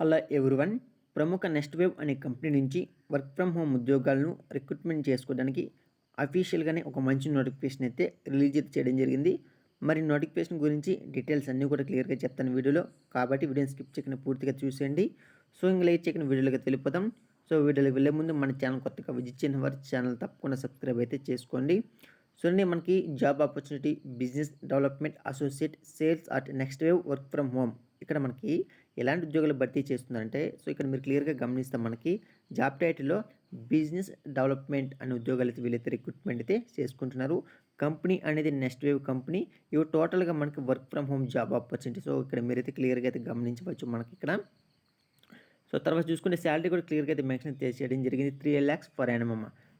Hello everyone. ప్రముఖ next wave అనే company నుంచి వర్క్ ఫ్రమ్ హోమ్ ఉద్యోగాలను రిక్రూట్మెంట్ చేసుకోవడానికి అఫీషియల్గానే ఒక మంచి నోటిఫికేషన్ అయితే రిలీజ్ అయితే చేయడం జరిగింది. మరి నోటిఫికేషన్ గురించి డీటెయిల్స్ అన్నీ కూడా క్లియర్గా చెప్తాను వీడియోలో. కాబట్టి వీడియోని స్కిప్ చేయకుండా పూర్తిగా చూసేయండి. సో ఇంకా లైక్ చేయకుండా వీడియోలోకి వెళ్ళిపోతాం సో వీడియోలోకి వెళ్ళే ముందు మన ఛానల్ కొత్తగా విజిట్ చేసిన వారి ఛానల్ తప్పకుండా సబ్స్క్రైబ్ అయితే చేసుకోండి. సో అండి మనకి job opportunity business development associate sales at next wave work from home. ఇక్కడ మనకి ఎలాంటి ఉద్యోగాలు భర్తీ చేస్తున్నారంటే సో ఇక్కడ మీరు క్లియర్గా గమనిస్తాం మనకి జాబ్ టైటిల్లో బిజినెస్ డెవలప్మెంట్ అనే ఉద్యోగాలు అయితే వీళ్ళైతే రిక్రూట్మెంట్ అయితే చేసుకుంటున్నారు. కంపెనీ అనేది నెక్స్ట్ వేవ్ కంపెనీ. ఇవి టోటల్గా మనకి work from home job opportunity so ఇక్కడ మీరైతే క్లియర్గా అయితే గమనించవచ్చు మనకి ఇక్కడ. సో తర్వాత చూసుకుంటే శాలరీ కూడా క్లియర్గా అయితే మెన్షన్ చేయడం జరిగింది. Three lakhs for annum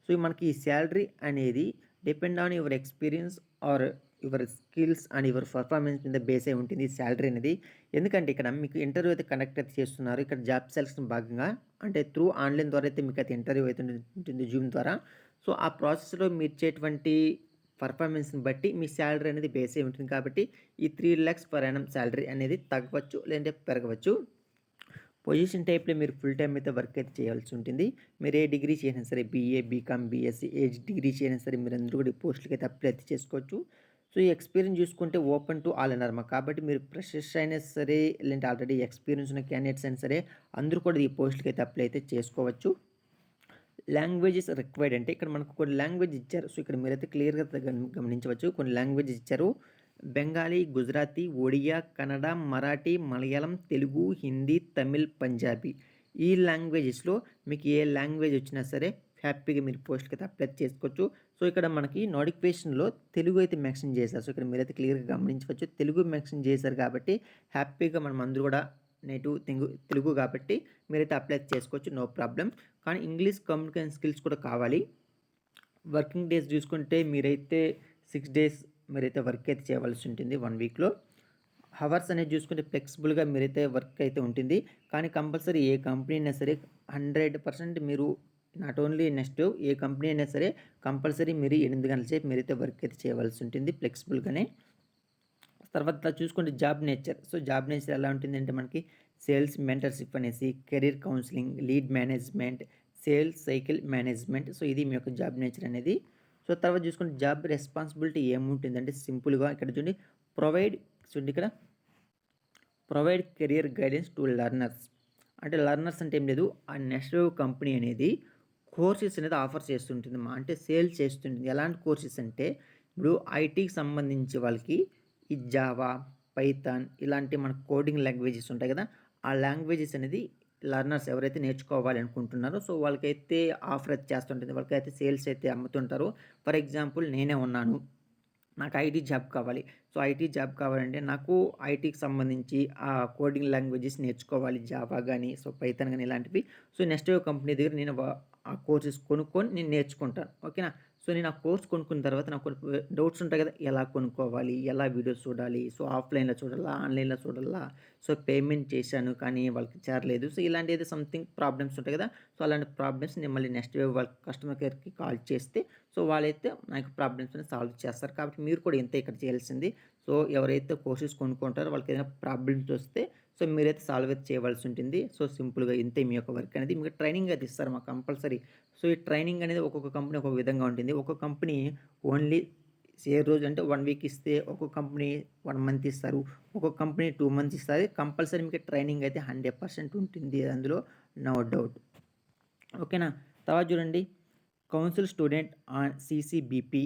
so మనకి ఈ శాలరీ అనేది depend on your experience or your skills and your performance మీద బేస్ అయి ఉంటుంది శాలరీ అనేది. ఎందుకంటే ఇక్కడ మీకు ఇంటర్వ్యూ అయితే కండక్ట్ అయితే చేస్తున్నారు. ఇక్కడ జాబ్ సెలక్షన్ భాగంగా అంటే త్రూ ఆన్లైన్ ద్వారా అయితే మీకు అయితే ఇంటర్వ్యూ అయితే ఉంటుంది జూమ్ ద్వారా. సో ఆ ప్రాసెస్లో మీరు ఇచ్చేటువంటి పర్ఫార్మెన్స్ని బట్టి మీ శాలరీ అనేది బేస్ అయి ఉంటుంది కాబట్టి ఈ three lakhs per annum salary అనేది తగ్గవచ్చు లేదంటే పెరగవచ్చు. పొజిషన్ టైప్లో మీరు ఫుల్ టైం అయితే వర్క్ అయితే చేయాల్సి ఉంటుంది. మీరు ఏ డిగ్రీ చేసినా సరే బీఏ బీకామ్ బీఎస్సీ ఏ డిగ్రీ చేసినా సరే మీరు అందరూ కూడా పోస్టులకి అయితే అప్లై అయితే చేసుకోవచ్చు. సో ఈ ఎక్స్పీరియన్స్ చూసుకుంటే ఓపెన్ టు ఆల్ అన్నారు కాబట్టి మీరు ఫ్రెషర్స్ అయినా సరే లేదంటే ఆల్రెడీ ఎక్స్పీరియన్స్ ఉన్న క్యాండిడేట్స్ అయినా సరే అందరూ కూడా ఈ పోస్టులకి అయితే అప్లై అయితే చేసుకోవచ్చు. లాంగ్వేజెస్ రిక్వైర్డ్ అంటే ఇక్కడ మనకు కొన్ని లాంగ్వేజ్ ఇచ్చారు. సో ఇక్కడ మీరైతే క్లియర్గా గమనించవచ్చు. కొన్ని లాంగ్వేజ్ ఇచ్చారు. బెంగాలీ గుజరాతీ ఒడియా కన్నడ మరాఠీ మలయాళం తెలుగు హిందీ తమిళ్ పంజాబీ ఈ లాంగ్వేజెస్లో మీకు ఏ లాంగ్వేజ్ వచ్చినా సరే హ్యాపీగా మీరు పోస్ట్కి అయితే అప్లై చేసుకోవచ్చు. సో ఇక్కడ మనకి నోటిఫికేషన్లో తెలుగు అయితే మెన్షన్ చేశారు. సో ఇక్కడ మీరైతే క్లియర్గా గమనించవచ్చు. తెలుగు మెన్షన్ చేశారు కాబట్టి హ్యాపీగా మనం అందరూ కూడా నేటివ్ తెలుగు తెలుగు కాబట్టి మీరైతే అప్లై చేసుకోవచ్చు. నో ప్రాబ్లం కానీ ఇంగ్లీష్ కమ్యూనికేషన్ స్కిల్స్ కూడా కావాలి. వర్కింగ్ డేస్ చూసుకుంటే మీరైతే సిక్స్ డేస్ మీరైతే వర్క్ అయితే చేయవలసి ఉంటుంది వన్ వీక్లో. హవర్స్ అనేది చూసుకుంటే ఫ్లెక్సిబుల్గా మీరైతే వర్క్ అయితే ఉంటుంది. కానీ కంపల్సరీ ఏ కంపెనీ అయినా సరే హండ్రెడ్ పర్సెంట్ మీరు నాట్ ఓన్లీ నెక్స్ట్ ఏ కంపెనీ అయినా సరే కంపల్సరీ మీరు ఎనిమిది గంటల సేపు మీరైతే వర్క్ అయితే చేయవలసి ఉంటుంది ఫ్లెక్సిబుల్గానే. తర్వాత చూసుకుంటే job nature. So job nature ఎలా ఉంటుందంటే మనకి సేల్స్ మెంటర్షిప్ అనేసి career counselling lead management sales cycle management. So ఇది మీ యొక్క జాబ్ నేచర్ అనేది. సో తర్వాత చూసుకుంటే జాబ్ రెస్పాన్సిబిలిటీ ఏముంటుందంటే సింపుల్గా ఇక్కడ చూడండి. ప్రొవైడ్ చూడండి ఇక్కడ. Provide career guidance to learners. అంటే లర్నర్స్ అంటే ఏం లేదు. ఆ నెక్స్ట్ కంపెనీ అనేది కోర్సెస్ అనేది ఆఫర్ చేస్తుంటుంది మా అంటే సేల్ చేస్తుంటుంది. ఎలాంటి కోర్సెస్ అంటే ఇప్పుడు ఐటీకి సంబంధించి వాళ్ళకి ఈ జావా పైథాన్ ఇలాంటి మన కోడింగ్ లాంగ్వేజెస్ ఉంటాయి కదా ఆ లాంగ్వేజెస్ అనేది లర్నర్స్ ఎవరైతే నేర్చుకోవాలి అనుకుంటున్నారో సో వాళ్ళకైతే ఆఫర్ అయితే చేస్తుంటుంది. వాళ్ళకైతే సేల్స్ అయితే అమ్ముతుంటారు. ఫర్ ఎగ్జాంపుల్ నేనే ఉన్నాను. నాకు ఐటీ జాబ్ కావాలి. సో ఐటీ జాబ్ కావాలంటే నాకు ఐటీకి సంబంధించి ఆ కోడింగ్ లాంగ్వేజెస్ నేర్చుకోవాలి. జావా కానీ సో పైథాన్ కానీ ఇలాంటివి. సో నెక్స్ట్ కంపెనీ దగ్గర నేను ఆ కోర్సెస్ కొనుక్కొని నేను నేర్చుకుంటాను. ఓకేనా? సో నేను ఆ కోర్స్ కొనుక్కున్న తర్వాత నాకు కొన్ని డౌట్స్ ఉంటాయి కదా ఎలా కొనుక్కోవాలి ఎలా వీడియోస్ చూడాలి సో ఆఫ్లైన్లో చూడాలా ఆన్లైన్లో చూడాలా సో పేమెంట్ చేశాను కానీ వాళ్ళకి చేరలేదు. సో ఇలాంటి ఏదో సంథింగ్ ప్రాబ్లమ్స్ ఉంటాయి కదా సో అలాంటి ప్రాబ్లమ్స్ నేను మళ్ళీ నెక్స్ట్ వే వాళ్ళ కస్టమర్ కేర్కి కాల్ చేస్తే సో వాళ్ళైతే నాకు ప్రాబ్లమ్స్ని సాల్వ్ చేస్తారు. కాబట్టి మీరు కూడా ఎంత ఇక్కడ చేయాల్సింది. సో ఎవరైతే కోర్సెస్ కొనుక్కుంటారో వాళ్ళకి ఏదైనా ప్రాబ్లమ్స్ వస్తే సో మీరైతే సాల్వ్ అయితే చేయవలసి ఉంటుంది సో సింపుల్గా ఇంతే మీ యొక్క వర్క్ అనేది. మీకు ట్రైనింగ్ అయితే ఇస్తారు మాకు కంపల్సరీ. సో ఈ ట్రైనింగ్ అనేది ఒక్కొక్క కంపెనీ ఒక్కొక్క విధంగా ఉంటుంది. ఒక్కొక్క కంపెనీ ఓన్లీ ఏ రోజు అంటే వన్ వీక్ ఇస్తే ఒక్కొక్క కంపెనీ వన్ మంత్ ఇస్తారు. ఒక్కొక్క కంపెనీ టూ మంత్స్ ఇస్తారు. కంపల్సరీ మీకు ట్రైనింగ్ అయితే హండ్రెడ్ పర్సెంట్ ఉంటుంది అందులో. No doubt. ఓకేనా? తర్వాత చూడండి. Counsel student on CCBP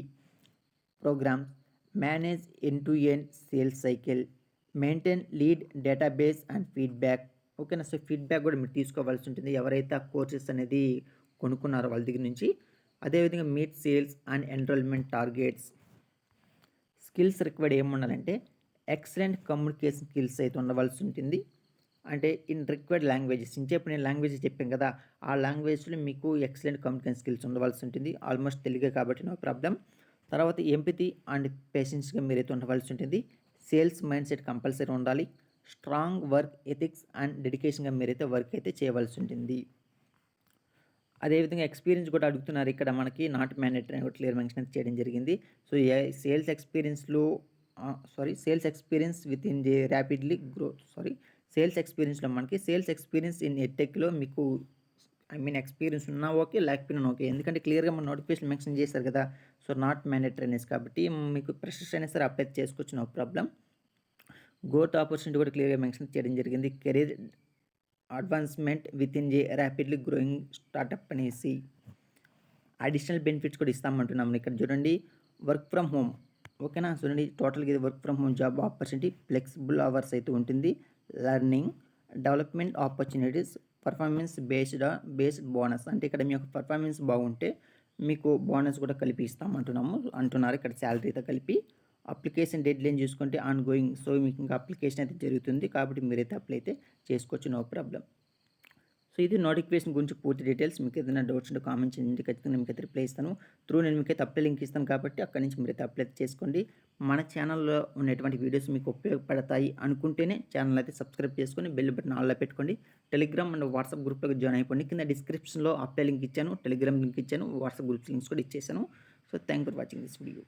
programs. Manage end to end sales cycle. Maintain lead database and feedback ఓకేనా సో ఫీడ్బ్యాక్ కూడా మీరు తీసుకోవాల్సి ఉంటుంది. ఎవరైతే ఆ కోర్సెస్ అనేది కొనుక్కున్నారో వాళ్ళ దగ్గర నుంచి. అదేవిధంగా meet sales and enrollment targets skills required ఏముండాలంటే excellent communication skills అయితే ఉండవలసి ఉంటుంది. అంటే ఇన్ రిక్వైర్డ్ లాంగ్వేజెస్ ఇంచేపు నేను లాంగ్వేజెస్ చెప్పాను కదా ఆ లాంగ్వేజ్లో మీకు ఎక్సలెంట్ కమ్యూనికేషన్ స్కిల్స్ ఉండవలసి ఉంటుంది. ఆల్మోస్ట్ తెలుగే కాబట్టి నో ప్రాబ్లం తర్వాత ఎంపతి అండ్ పేషెన్స్గా మీరైతే ఉండవలసి ఉంటుంది. సేల్స్ మైండ్ సెట్ కంపల్సరీ ఉండాలి. స్ట్రాంగ్ వర్క్ ఎథిక్స్ అండ్ డెడికేషన్గా మీరైతే వర్క్ అయితే చేయవలసి ఉంటుంది. అదేవిధంగా ఎక్స్పీరియన్స్ కూడా అడుగుతున్నారు ఇక్కడ మనకి నాట్ మ్యాండేటరీ అని క్లియర్ మెన్షన్ చేయడం జరిగింది. So sales ఎక్స్పీరియన్స్లో sorry sales experience with in the rapidly growth sorry sales ఎక్స్పీరియన్స్లో మనకి సేల్స్ ఎక్స్పీరియన్స్ ఇన్ ఎట్టెక్లో మీకు ఐ మీన్ ఎక్స్పీరియన్స్ ఉన్నా ఓకే లేకపోయినా ఓకే. ఎందుకంటే క్లియర్గా మన నోటిఫికేషన్ మెన్షన్ చేశారు కదా సో నాట్ మ్యాండేటరీ అనేసి కాబట్టి మీకు ప్రెషర్స్ అయినా సరే అప్లై చేసుకోవచ్చు నో ప్రాబ్లం గోట్ ఆపర్చునిటీ కూడా క్లియర్గా మెన్షన్ చేయడం జరిగింది. Career advancement with in a rapidly growing startup అనేసి. అడిషనల్ బెనిఫిట్స్ కూడా ఇస్తామంటున్నాము ఇక్కడ చూడండి. వర్క్ ఫ్రమ్ హోమ్ ఓకేనా? చూడండి టోటల్గా ఇది work from home job opportunity flexible hours అయితే ఉంటుంది. Learning development opportunities performance based based bonus అంటే ఇక్కడ మీ యొక్క పర్ఫార్మెన్స్ బాగుంటే మీకు బోనస్ కూడా కలిపి ఇస్తాం అంటున్నాము అంటున్నారు ఇక్కడ శాలరీతో కలిపి. అప్లికేషన్ డెడ్ లైన్ చూసుకుంటే ఆన్ గోయింగ్ సో మీకు ఇంకా అప్లికేషన్ అయితే జరుగుతుంది కాబట్టి మీరైతే అప్లై అయితే చేసుకోవచ్చు నో ప్రాబ్లం సో ఇది నోటిఫికేషన్ గురించి పూర్తి డీటెయిల్స్ మీకు ఏదైనా డౌట్స్ ఉంటే కామెంట్ చేయండి. ఖచ్చితంగా మీకు అయితే రిప్లై ఇస్తాను. త్రూ నేను మీకు అయితే అప్లై లింక్ ఇస్తాను కాబట్టి అక్కడి నుంచి మీరైతే అప్లై చేసుకోండి. మన ఛానల్లో ఉన్నటువంటి వీడియోస్ మీకు ఉపయోగపడతాయి అనుకుంటేనే ఛానల్ అయితే సబ్స్క్రైబ్ చేసుకొని బెల్ బటన్ ఆల్లో పెట్టుకోండి. టెలిగ్రామ్ అండ్ వాట్సాప్ గ్రూప్లోకి జాయిన్ అయిపోండి. కింద డిస్క్రిప్షన్లో అప్లై లింక్ ఇచ్చాను. టెలిగ్రామ్ లింక్ ఇచ్చాను. వాట్సాప్ గ్రూప్ లింక్స్ కూడా ఇచ్చేసాను. So thank for watching this video.